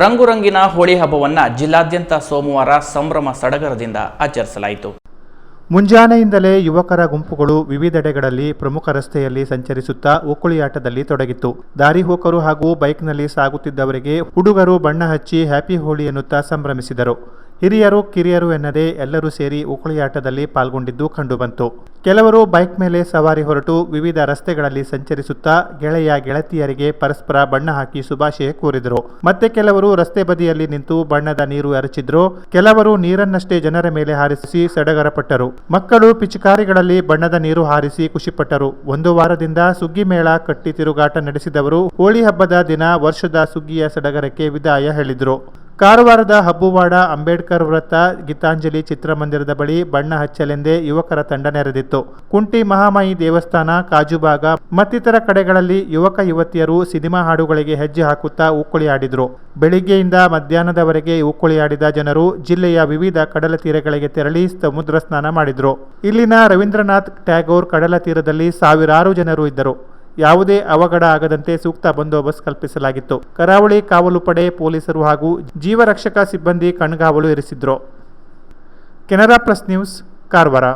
ರಂಗುರಂಗಿನ ಹೋಳಿ ಹಬ್ಬವನ್ನು ಜಿಲ್ಲಾದ್ಯಂತ ಸೋಮವಾರ ಸಂಭ್ರಮ ಸಡಗರದಿಂದ ಆಚರಿಸಲಾಯಿತು. ಮುಂಜಾನೆಯಿಂದಲೇ ಯುವಕರ ಗುಂಪುಗಳು ವಿವಿಧೆಡೆಗಳಲ್ಲಿ ಪ್ರಮುಖ ರಸ್ತೆಯಲ್ಲಿ ಸಂಚರಿಸುತ್ತಾ ಓಕುಳಿಯಾಟದಲ್ಲಿ ತೊಡಗಿತ್ತು. ದಾರಿ ಹೋಕರು ಹಾಗೂ ಬೈಕ್ನಲ್ಲಿ ಸಾಗುತ್ತಿದ್ದವರಿಗೆ ಹುಡುಗರು ಬಣ್ಣ ಹಚ್ಚಿ ಹ್ಯಾಪಿ ಹೋಳಿ ಎನ್ನುತ್ತಾ ಸಂಭ್ರಮಿಸಿದರು. ಹಿರಿಯರು, ಕಿರಿಯರು ಎನ್ನದೇ ಎಲ್ಲರೂ ಸೇರಿ ಉಕುಳಿಯಾಟದಲ್ಲಿ ಪಾಲ್ಗೊಂಡಿದ್ದು ಕಂಡುಬಂತು. ಕೆಲವರು ಬೈಕ್ ಮೇಲೆ ಸವಾರಿ ಹೊರಟು ವಿವಿಧ ರಸ್ತೆಗಳಲ್ಲಿ ಸಂಚರಿಸುತ್ತಾ ಗೆಳೆಯ, ಗೆಳತಿಯರಿಗೆ ಪರಸ್ಪರ ಬಣ್ಣ ಹಾಕಿ ಶುಭಾಶಯ ಕೋರಿದರು. ಮತ್ತೆ ಕೆಲವರು ರಸ್ತೆ ಬದಿಯಲ್ಲಿ ನಿಂತು ಬಣ್ಣದ ನೀರು ಎರಚಿದ್ರು. ಕೆಲವರು ನೀರನ್ನಷ್ಟೇ ಜನರ ಮೇಲೆ ಹಾರಿಸಿ ಸಡಗರಪಟ್ಟರು. ಮಕ್ಕಳು ಪಿಚಕಾರಿಗಳಲ್ಲಿ ಬಣ್ಣದ ನೀರು ಹಾರಿಸಿ ಖುಷಿಪಟ್ಟರು. ಒಂದು ವಾರದಿಂದ ಸುಗ್ಗಿ ಮೇಳ ಕಟ್ಟಿ ತಿರುಗಾಟ ನಡೆಸಿದವರು ಹೋಳಿ ಹಬ್ಬದ ದಿನ ವರ್ಷದ ಸುಗ್ಗಿಯ ಸಡಗರಕ್ಕೆ ವಿದಾಯ ಹೇಳಿದರು. ಕಾರವಾರದ ಹಬ್ಬುವಾಡ ಅಂಬೇಡ್ಕರ್ ವೃತ್ತ ಗೀತಾಂಜಲಿ ಚಿತ್ರಮಂದಿರದ ಬಳಿ ಬಣ್ಣ ಹಚ್ಚಲೆಂದೇ ಯುವಕರ ತಂಡ ನೆರೆದಿತ್ತು. ಕುಂಟಿ ಮಹಾಮಾಯಿ ದೇವಸ್ಥಾನ, ಕಾಜುಬಾಗ, ಮತ್ತಿತರ ಕಡೆಗಳಲ್ಲಿ ಯುವಕ ಯುವತಿಯರು ಸಿನಿಮಾ ಹಾಡುಗಳಿಗೆ ಹೆಜ್ಜೆ ಹಾಕುತ್ತಾ ಉಕ್ಕುಳಿ ಆಡಿದ್ರು ಬೆಳಿಗ್ಗೆಯಿಂದ ಮಧ್ಯಾಹ್ನದವರೆಗೆ ಉಕ್ಕುಳಿ ಆಡಿದ ಜನರು ಜಿಲ್ಲೆಯ ವಿವಿಧ ಕಡಲ ತೀರಗಳಿಗೆ ತೆರಳಿ ಸಮುದ್ರ ಸ್ನಾನ ಮಾಡಿದ್ರು. ಇಲ್ಲಿನ ರವೀಂದ್ರನಾಥ್ ಟ್ಯಾಗೋರ್ ಕಡಲ ತೀರದಲ್ಲಿ ಸಾವಿರಾರು ಜನರು ಇದ್ದರು. ಯಾವುದೇ ಅವಘಡ ಆಗದಂತೆ ಸೂಕ್ತ ಬಂದೋಬಸ್ತ್ ಕಲ್ಪಿಸಲಾಗಿತ್ತು. ಕರಾವಳಿ ಕಾವಲು ಪಡೆ ಪೊಲೀಸರು ಹಾಗೂ ಜೀವರಕ್ಷಕ ಸಿಬ್ಬಂದಿ ಕಣ್ಗಾವಲು ಇರಿಸಿದ್ರು. Canara plus news, Karwar.